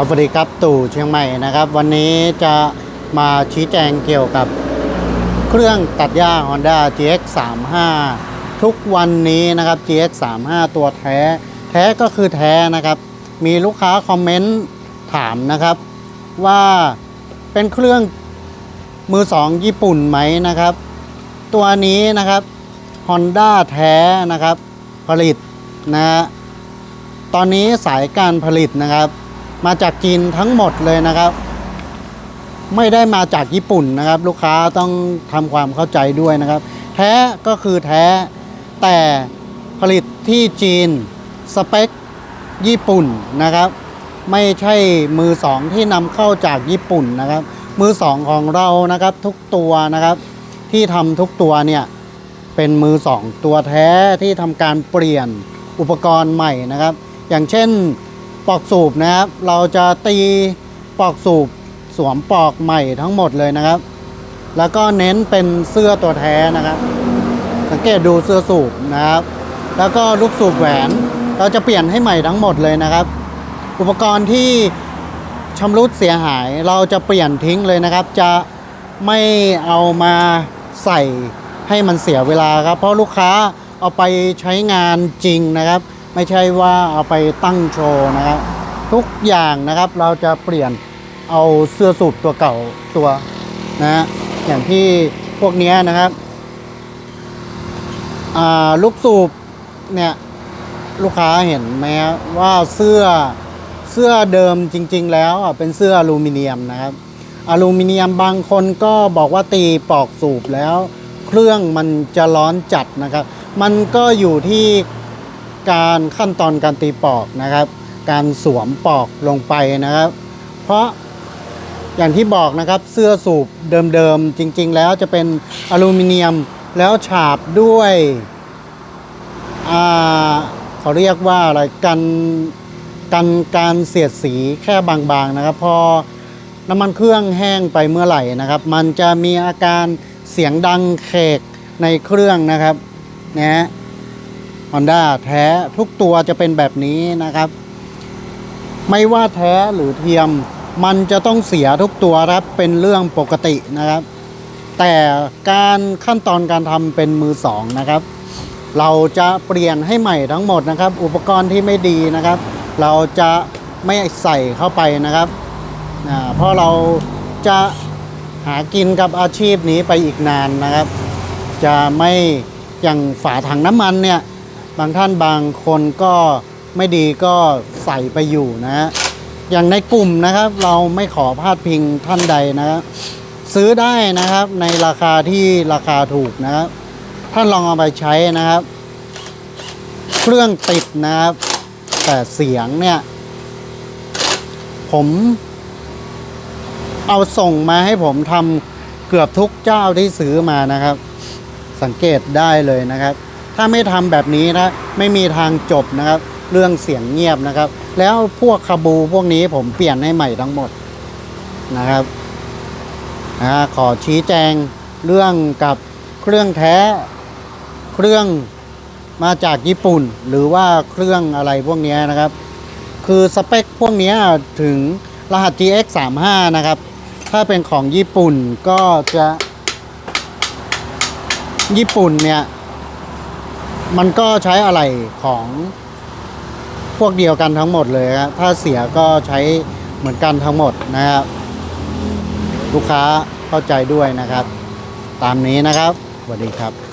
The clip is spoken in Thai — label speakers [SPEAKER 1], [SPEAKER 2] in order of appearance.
[SPEAKER 1] ครับสวัสดีครับตู่เชียงใหม่นะครับ วันนี้จะมาชี้แจงเกี่ยวกับเครื่องตัดหญ้า Honda GX 3 5 ทุกวันนี้นะครับ GX 3 5 ตัวแท้ แท้ก็คือแท้นะครับ มีลูกค้าคอมเมนต์ถามนะครับ ว่าเป็นเครื่องมือสองญี่ปุ่นไหมนะครับ ตัวนี้นะครับ Honda แท้นะครับ ผลิตนะฮะตอนนี้สายการผลิตนะครับ มาจากจีนทั้งหมดเลยนะครับ ไม่ได้มาจากญี่ปุ่นนะครับ ลูกค้าต้องทำความเข้าใจด้วยนะครับ แท้ก็คือแท้แต่ผลิตที่จีนสเปคญี่ปุ่นนะครับ ไม่ใช่มือสองที่นำเข้าจากญี่ปุ่นนะครับ มือสองของเรานะครับทุกตัวนะครับ ที่ทำทุกตัวเนี่ยเป็นมือสองตัวแท้ที่ทำการเปลี่ยนอุปกรณ์ใหม่นะครับ อย่างเช่น ปอกสูบนะครับ เราจะตีปอกสูบสวมปอกใหม่ทั้งหมดเลยนะครับ แล้วก็เน้นเป็นเสื้อตัวแท้นะครับ สังเกตดูเสื้อสูบนะครับ แล้วก็ลูกสูบแหวน เราจะเปลี่ยนให้ใหม่ทั้งหมดเลยนะครับ อุปกรณ์ที่ชำรุดเสียหายเราจะเปลี่ยนทิ้งเลยนะครับ จะไม่เอามาใส่ให้มันเสียเวลาครับ เพราะลูกค้าเอาไปใช้งานจริงนะครับ ไม่ใช่ว่าเอาไปตั้งโชว์นะครับทุกอย่างนะครับเราจะเปลี่ยนเอาเสื้อสูบตัวเก่าตัวนะอย่างที่พวกนี้นะครับลูกสูบเนี่ยลูกค้าเห็นไหมว่าเสื้อเสื้อเดิมจริง ๆ แล้วเป็นเสื้ออลูมิเนียมนะครับ อลูมิเนียมบางคนก็บอกว่าตีปอกสูบแล้ว เครื่องมันจะร้อนจัดนะครับ มันก็อยู่ที่ การขั้นตอนการตีปอกนะครับ การสวมปอกลงไปนะครับ เพราะอย่างที่บอกนะครับเสื้อสูบเดิมๆจริง ๆ แล้วจะเป็นอลูมิเนียมแล้วฉาบด้วยเขาเรียกว่าอะไรกันกันการเสียดสีแค่บางๆนะครับ พอน้ำมันเครื่องแห้งไปเมื่อไหร่นะครับ มันจะมีอาการเสียงดังเคกในเครื่องนะครับนะ ฮอนด้าแท้ทุกตัวจะเป็นแบบนี้นะครับ ไม่ว่าแท้หรือเทียม มันจะต้องเสียทุกตัวครับเป็นเรื่องปกตินะครับ แต่การขั้นตอนการทำเป็นมือสองนะครับ เราจะเปลี่ยนให้ใหม่ทั้งหมดนะครับ อุปกรณ์ที่ไม่ดีนะครับ เราจะไม่ใส่เข้าไปนะครับเพราะเราจะหากินกับอาชีพนี้ไปอีกนานนะครับ จะไม่อย่างฝาถังน้ำมันเนี่ย บางท่านบางคนก็ไม่ดีก็ใส่ไปอยู่นะฮะอย่างในกลุ่มนะครับ เราไม่ขอพาดพิงท่านใดนะครับซื้อได้นะครับในราคาที่ราคาถูกนะครับ ท่านลองเอาไปใช้นะครับ เครื่องติดนะครับ แต่เสียงเนี่ย ผม เอาส่งมาให้ผมทำเกือบทุกเจ้าที่ซื้อมานะครับ สังเกตได้เลยนะครับ ถ้าไม่ทำแบบนี้นะไม่มีทางจบนะครับ เรื่องเสียงเงียบนะครับ แล้วพวกคาบูพวกนี้ผมเปลี่ยนให้ใหม่ทั้งหมดนะครับอ่าขอชี้แจงเรื่องกับเครื่องแท้ เครื่องมาจากญี่ปุ่น หรือว่าเครื่องอะไรพวกนี้นะครับ คือสเปคพวกนี้ถึงรหัส GX 3 5นะครับ ถ้าเป็นของญี่ปุ่นก็จะ ญี่ปุ่นเนี่ย มันก็ใช้อะไรของพวกเดียวกันทั้งหมดเลยครับถ้าเสียก็ใช้เหมือนกันทั้งหมดนะครับ ลูกค้าเข้าใจด้วยนะครับ ตามนี้นะครับสวัสดีครับ